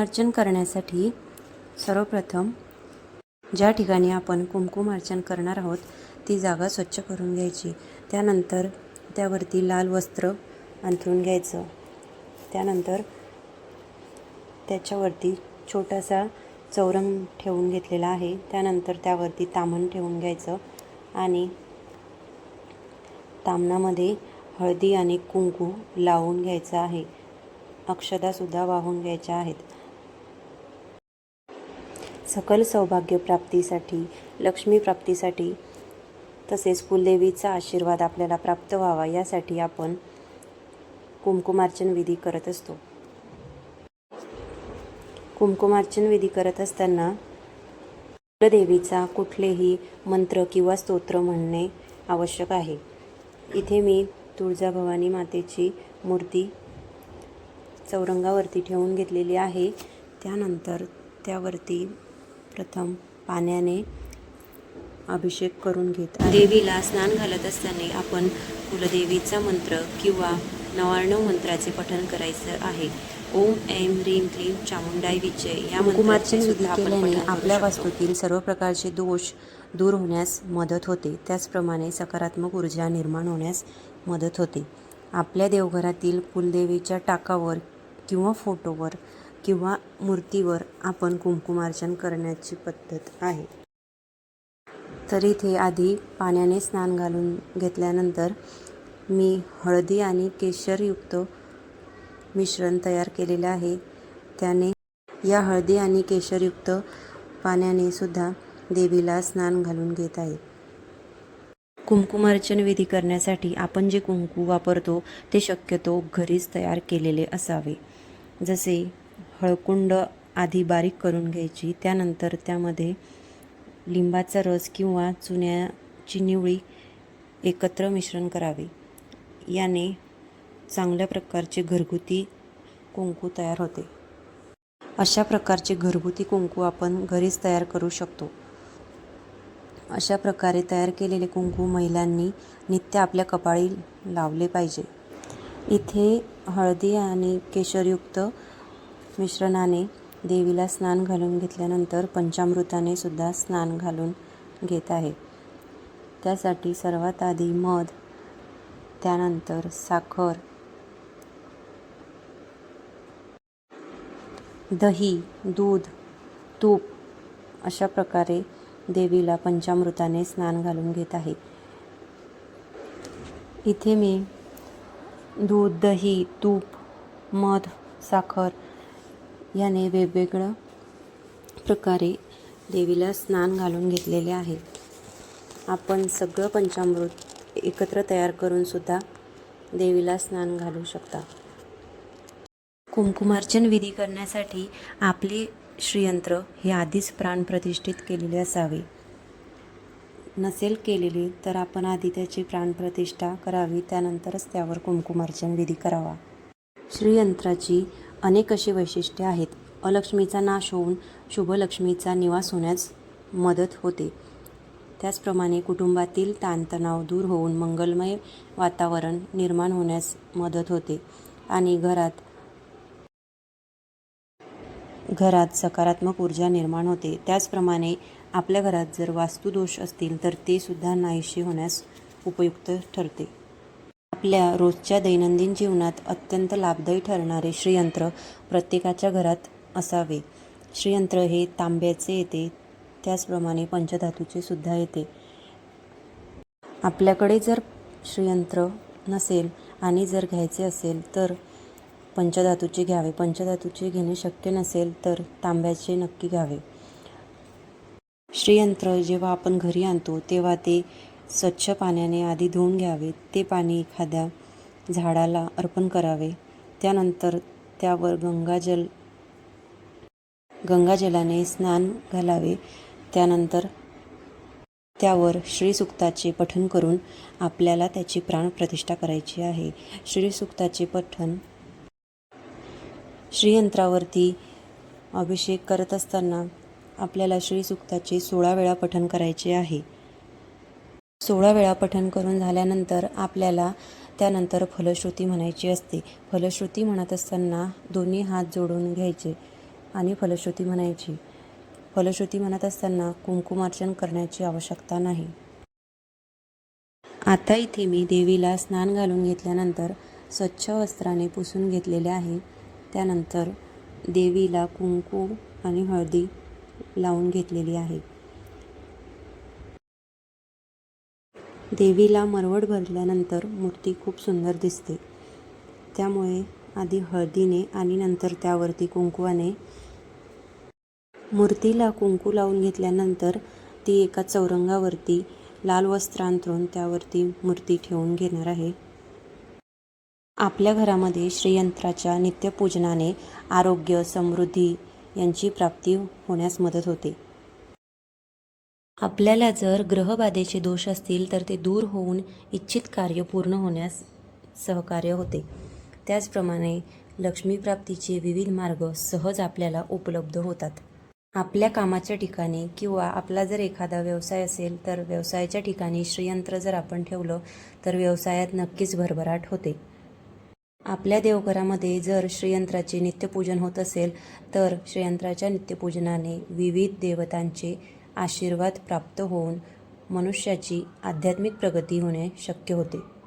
कुंकुमार्चन करण्यासाठी सर्वप्रथम ज्या ठिकाणी आपण कुंकुमार्चन करणार आहोत ती जागा स्वच्छ करून घ्यायची. त्यानंतर त्यावरती लाल वस्त्र अंथरून घ्यायचं. त्यानंतर त्याच्यावरती छोटासा चौरंग ठेवून घेतलेला आहे. त्यानंतर त्यावरती तामण ठेवून घ्यायचं आणि तामणामध्ये हळदी आणि कुंकू लावून घ्यायचं आहे. अक्षदासुद्धा वाहून घ्यायच्या आहेत. सकल सौभाग्यप्राप्तीसाठी लक्ष्मीप्राप्तीसाठी लक्ष्मी प्राप्तीसाठी तसेच कुलदेवीचा आशीर्वाद आपल्याला प्राप्त व्हावा यासाठी आपण कुंकुमार्चन विधी करत असतो. कुमकुमार्चन विधी करत असताना कुलदेवीचा कुठलेही मंत्र किंवा स्तोत्र म्हणणे आवश्यक आहे. इथे मी तुळजाभवानी मातेची मूर्ती चौरंगावरती ठेवून घेतलेली आहे. त्यानंतर त्यावरती प्रथम पाण्याने अभिषेक करून घेत. देवीला स्नान घालत असताना आपण कुलदेवीचा मंत्र किंवा नवाण्णव मंत्राचे पठण करायचं आहे ओम ऐं ह्रीं क्लीं चामुंडाई विजय या मंत्राचे सुद्धा आपण आपल्या. वास्तूतील सर्व प्रकारचे दोष दूर होण्यास मदत होते त्याचप्रमाणे सकारात्मक ऊर्जा निर्माण होण्यास मदत होते आपल्या देवघरातील कुलदेवीच्या टाकावर किंवा फोटोवर किंवा मूर्तीवर आपण कुंकुमार्चन करण्याची पद्धत आहे. तर इथे आधी पाण्याने स्नान घालून घेतल्यानंतर मी हळदी आणि केशरयुक्त मिश्रण तयार केलेले आहे. त्याने या हळदी आणि केशरयुक्त पाण्याने सुद्धा देवीला स्नान घालून घेत आहे. कुंकुमार्चन विधी करण्यासाठी आपण जे कुंकू वापरतो ते शक्यतो घरीच तयार केलेले असावे. जसे हळकुंड आधी बारीक करून घ्यायची त्यानंतर त्यामध्ये लिंबाचा रस किंवा चुन्याची निवळी एकत्र मिश्रण करावे. याने चांगल्या प्रकारचे घरगुती कुंकू तयार होते. अशा प्रकारचे घरगुती कुंकू आपण घरीच तयार करू शकतो. अशा प्रकारे तयार केलेले कुंकू महिलांनी नित्य आपल्या कपाळी लावले पाहिजे. इथे हळदी आणि केशरयुक्त मिश्रणाने देवीला स्नान घालून घेतल्यानंतर पंचामृताने सुद्धा स्नान घालून घेत आहे. त्यासाठी सर्वात आधी मध त्यानंतर साखर दही दूध तूप अशा प्रकारे देवीला पंचामृताने स्नान घालून घेत आहे. इथे मी दूध दही तूप मध साखर याने वेगवेगळ्या प्रकारे देवीला स्नान घालून घेतलेले आहे. आपण सगळं पंचामृत एकत्र तयार करून सुद्धा देवीला स्नान घालू शकता. कुंकुमार्चन विधी करण्यासाठी आपले श्रीयंत्र हे आधीच प्राणप्रतिष्ठित केलेले असावे. नसेल केलेली तर आपण आधी त्याची प्राणप्रतिष्ठा करावी त्यानंतरच त्यावर कुंकुमार्चन विधी करावा. श्रीयंत्राची अनेक अशी वैशिष्ट्ये आहेत. अलक्ष्मीचा नाश होऊन शुभलक्ष्मीचा निवास होण्यास मदत होते. त्याचप्रमाणे कुटुंबातील ताणतणाव दूर होऊन मंगलमय वातावरण निर्माण होण्यास मदत होते. आणि घरात घरात सकारात्मक ऊर्जा निर्माण होते. त्याचप्रमाणे आपल्या घरात जर वास्तुदोष असतील तर ते सुद्धा नाहीशी होण्यास उपयुक्त ठरते. आपल्या रोजच्या दैनंदिन जीवनात अत्यंत लाभदायी ठरणारे श्रीयंत्र प्रत्येकाच्या घरात असावे. श्रीयंत्र हे तांब्याचे येते त्याचप्रमाणे पंचधातूचे सुद्धा येते. आपल्याकडे जर श्रीयंत्र नसेल आणि जर घ्यायचे असेल तर पंचधातूचे घ्यावे. पंचधातूचे घेणे शक्य नसेल तर तांब्याचे नक्की घ्यावे. श्रीयंत्र जेव्हा आपण घरी आणतो तेव्हा ते स्वच्छ पाण्याने आधी धुवून घ्यावे. ते पाणी एखाद्या झाडाला अर्पण करावे. त्यानंतर त्यावर गंगाजल गंगाजलाने स्नान घालावे. त्यानंतर त्यावर श्रीसुक्ताचे पठण करून आपल्याला त्याची प्राणप्रतिष्ठा करायची आहे. श्रीसुक्ताचे पठण श्रीयंत्रावरती अभिषेक करत असताना आपल्याला श्रीसुक्ताचे सोळा वेळा पठण करायचे आहे. सोळा वेळा पठण करून झाल्यानंतर आपल्याला त्यानंतर फलश्रुती म्हणायची असते. फलश्रुती म्हणत असताना दोन्ही हात जोडून घ्यायचे आणि फलश्रुती म्हणायची. फलश्रुती म्हणत असताना कुंकुमार्चन करण्याची आवश्यकता नाही. आता इथे मी देवीला स्नान घालून घेतल्यानंतर स्वच्छ वस्त्राने पुसून घेतलेले आहे. त्यानंतर देवीला कुंकू आणि हळदी लावून घेतलेली आहे. देवीला मरवड भरल्यानंतर मूर्ती खूप सुंदर दिसते. त्यामुळे आधी हळदीने आणि नंतर त्यावरती कुंकवाने मूर्तीला कुंकू लावून घेतल्यानंतर ती एका चौरंगावरती लाल वस्त्र अंतरून त्यावरती मूर्ती ठेवून घेणार आहे. आपल्या घरामध्ये श्रीयंत्राच्या नित्यपूजनाने आरोग्य समृद्धी यांची प्राप्ती होण्यास मदत होते. आपल्याला जर ग्रहबाधेचे दोष असतील तर ते दूर होऊन इच्छित कार्य पूर्ण होण्यास सहकार्य होते. त्याचप्रमाणे लक्ष्मीप्राप्तीचे विविध मार्ग सहज आपल्याला उपलब्ध होतात. आपल्या कामाच्या ठिकाणी किंवा आपला जर एखादा व्यवसाय असेल तर व्यवसायाच्या ठिकाणी श्रीयंत्र जर आपण ठेवलं तर व्यवसायात नक्कीच भरभराट होते. आपल्या देवघरामध्ये जर श्रीयंत्राचे नित्यपूजन होत असेल तर श्रीयंत्राच्या नित्यपूजनाने विविध देवतांचे आशीर्वाद प्राप्त होऊन मनुष्याची आध्यात्मिक प्रगती होणे शक्य होते.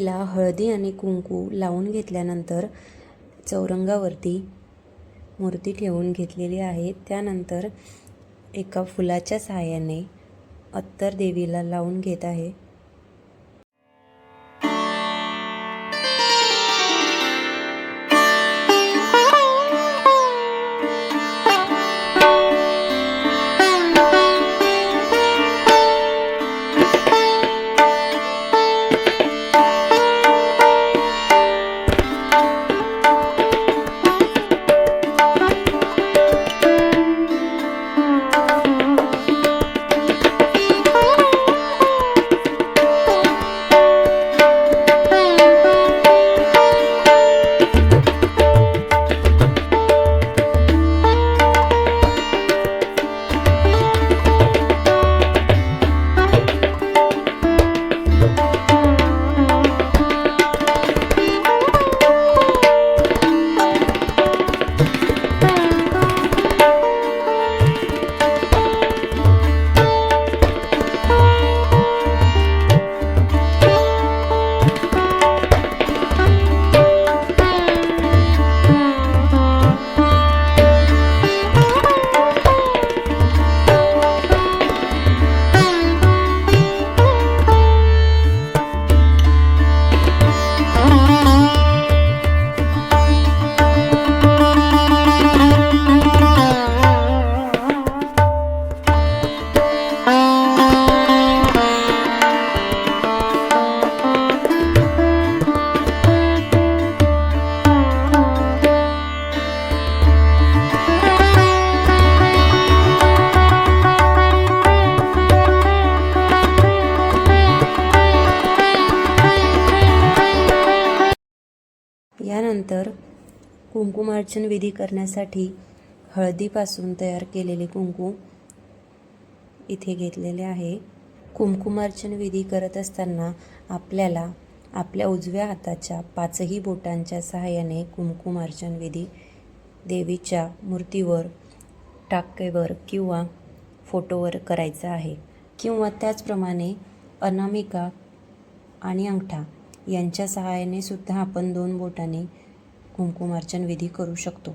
देवीला हळदी आणि कुंकू लावून घेतल्यानंतर चौरंगावरती मूर्ती ठेवून घेतलेली आहे. त्यानंतर एका फुलाच्या सहाय्याने अत्तर देवीला लावून घेत आहे. तर कुंकुमार्चन विधी करण्यासाठी हळदीपासून तयार केलेले कुंकू इथे घेतलेले आहे. कुंकुमार्चन विधी करत असताना आपल्याला आपल्या उजव्या हाताच्या पाचही बोटांच्या सहाय्याने कुंकुमार्चन विधी देवीच्या मूर्तीवर टाकेवर किंवा फोटोवर करायचा आहे किंवा त्याचप्रमाणे अनामिका आणि अंगठा यांच्या सहाय्याने सुद्धा आपण दोन बोटांनी कुंकुमार्चन विधी करू शकतो.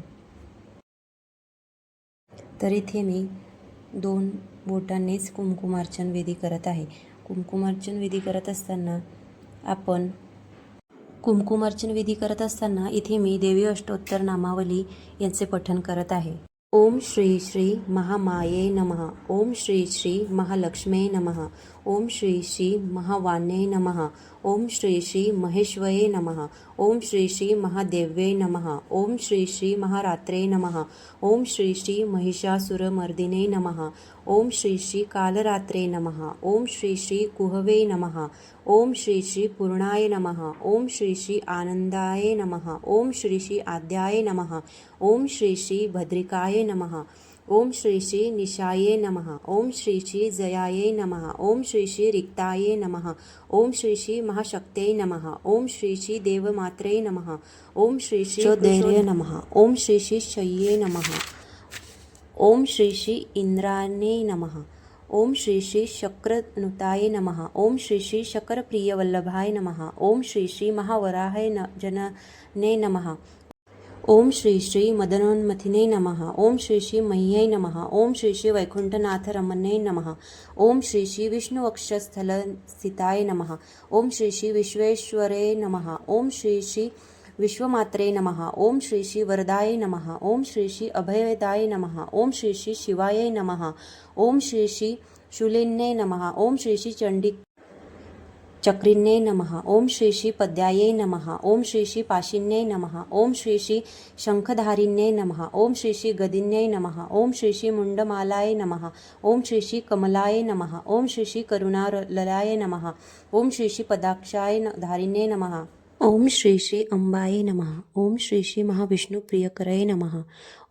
तर इथे मी दोन बोटांनीच कुंकुमार्चन विधी करत आहे. कुंकुमार्चन विधी करत असताना आपण कुंकुमार्चन विधी करत असताना इथे मी देवी अष्टोत्तर नामावली यांचे पठण करत आहे. ओम श्री श्री महामाये नमः। ओम श्री श्री महालक्ष्मे नमः। ओम श्री श्री महावाने नमः। ओम श्री श्री महेश्वये नमः। ओम श्री श्री महादेव्ये नमः। ओम श्री श्री महारात्रे नमः। ओम श्री श्री महिषासुरमर्दिने नमः। ओम श्री श्री कालरात्रे नमः ओम श्री श्री कुहवे नमः ओम श्री श्री पूर्णाय नमः ओम श्री श्री आनंदाय नमः ओम श्री श्री आद्याय नमः ओम श्री श्री भद्रिकाय नमः ओम श्री श्री निशाये नमः ओम श्री श्री जयाये नमः ओम श्री श्री रिक्ताये नमः ओम श्री श्री महाशक्त्यै नमः ओम श्री श्री देवमात्रे नमः ओम श्री श्री धैर्य नमः ओम श्री श्री शय्ये नमः ओम श्री श्री इंद्राने नमः ओम श्री श्री शक्रनुताय नमः ओम श्री श्री शक्रप्रियवल्लभाय नमः ओम श्री श्री महावराहाय न जनने नमः ओम श्री श्री मदनोन्मथिने नमः ओम श्री श्री मह्यै नमः ओम श्री श्री वैकुण्ठनाथरमणे नमः ओम श्री श्री विष्णुवक्षस्थलस्थिताय नमः ओम श्री श्री विश्वेश्वरे नमः ओम श्री श्री विश्वमात्रे नमः ओम श्री श्री वरदाय नमः ओम श्री श्री अभयदाय नमः ओम श्री श्री शिवाय नमः ओम श्री श्री शूलिन्ये नमः ओम श्री श्री चंडी चक्रिन्ये नमः ओम श्री श्री पद्याये नमः ओम श्री श्री पाशिन्ये नमः ओम श्री श्री शंखधारिन्ये नमः ओम श्री श्री गदिन्ये नमः ओम श्री श्री मुंडमालाय नमः ओम श्री श्री कमलाय नमः ओम श्री श्री करुणालयाय नमः ओम श्री श्री पदाक्षाय न- धारिण्ये नमः ओम श्री श्री अंबाये नमः. ओम श्री श्री महाविष्णुप्रियकरये नमः.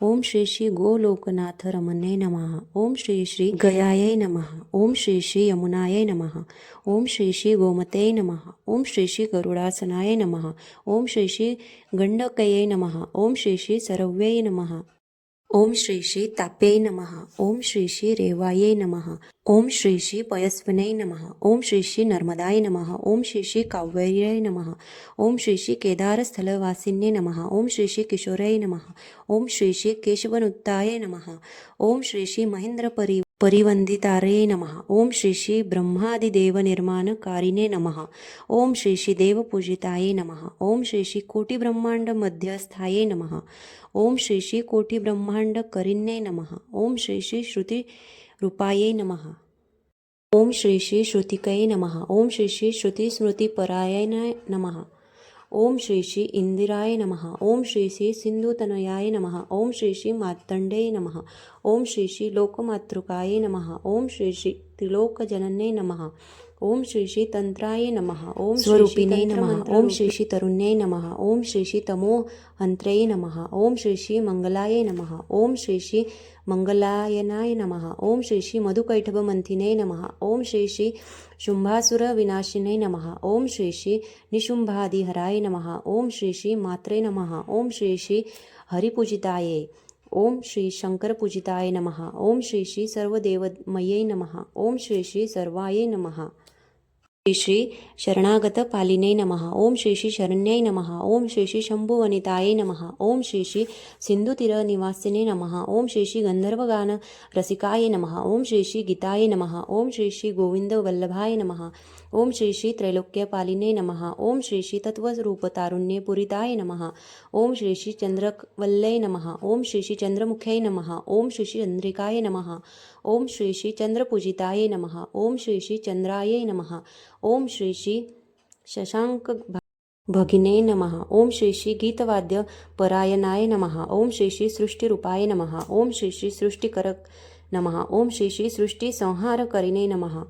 ओम श्री श्री गोलोकनाथ रमणे नमः. ओम श्री श्री गयाय नमः. ओम श्री श्री यमुनाय नमः. ओम श्री श्री गोमते नमः. ओम श्री श्री गरुडासनाय नमः. ओम श्री श्री गण्डकये नमः. ओम श्री श्री सरव्यय नमः. ओम श्री श्री ताप्यै नमः. ओम श्री श्री रेवायै नमः. ओम श्री श्री पयस्विनै नमः. ओम श्री श्री नर्मदाय नमः. ओम श्री श्री काव्ययै नमः. ओम श्री श्री केदारस्थलवासिन्ये नमः. ओम श्री श्री किशोरै नमः. ओम श्री श्री केशवनुत्ताय नमः. ओम श्री श्री महेंद्रपरि परिवंदितारे नमः। ओम श्री श्री ब्रह्मादिदेवनिर्माणकारिणे नमः। ओम श्री श्री देवपूजिताय नमः। ओम श्री श्री कोटिब्रह्माण्डमध्यस्थाये नमः। ओम श्री श्री कोटिब्रह्माण्डकरिण्ये नमः। ओम श्री श्री श्रुतिरूपायै नमः। ओम श्री श्री श्रुतिकये नमः। ओम श्री श्री श्रुतिस्मृतिपरायणाय नमः। ओम श्री श्री इंदिराय नमः। ओम श्री श्री सिंधुतनयाय नमः। ओम श्री श्री मार्तंडे नमः। ओम श्री श्री लोकमातृकाय नमः। ओम श्री श्री त्रिलोकजनने नमः। ओम श्री श्री तंत्राय नमः ओम स्वरूपिणे नमः ओम श्री श्री तरुण्ये नमः ओम श्री श्री तमो हंत्रे नमः ओम श्री श्री मंगलाय नमः ओम श्री श्री मंगलायनाय नमः ओम श्री श्री मधुकैठभमंथिने नमः ओम श्री श्री शुंभासुरविनाशिने नमः ओम श्री श्री निशुंभादिहराय नमः ओम श्री श्री मात्रे नमः ओम श्री श्री हरिपूजिताये ओम श्री शंकरपूजिताय नमः ओम श्री श्री सर्वदेवमये नमः ओम श्री श्री सर्वाय नमः श्री श्री शरणागत पालिने नमः। ओम श्री श्री शरण्यै नमः। ओम श्री श्री शंभुवनिताय नमः। ओम श्री श्री सिंधुतीरनिवासिने नमः। ओम श्री श्री गंधर्वगान रसिकाय नमः। ओम श्री श्री गीताय नमः। ओम श्री श्री गोविंदवल्लभाय नमः। ओम श्री श्री त्रैलोक्यपालिने नमः ओम श्री श्री तत्त्वरूपतारुण्ये पुरिताय नमः ओम श्री श्री चंद्रवल्लै नमः ओम श्री श्री चंद्रमुख्यै नमः ओम श्री श्री चंद्रिकाय नमः ओम श्री श्री चंद्रपूजिताय नमः ओम श्री श्री चंद्राय नमः ओम श्री श्री शशांक भगिने नमः ओम श्री श्री गीतवाद्य परायणाय नमः ओम श्री श्री सृष्टिरूपाय नमः ओम श्री श्री सृष्टिकरक नमः ओम श्री श्री सृष्टी संहारकरिणे नमः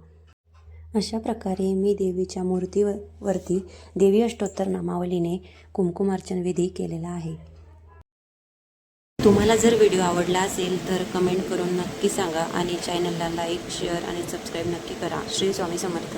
अशा प्रकारे मी देवीच्या मूर्तीवरती देवी अष्टोत्तर नामावलीने कुमकुमार्चन विधी केलेला आहे. तुम्हाला जर व्हिडिओ आवडला असेल तर कमेंट करून नक्की सांगा आणि चॅनलला लाईक शेअर आणि सबस्क्राईब नक्की करा. श्री स्वामी समर्थ.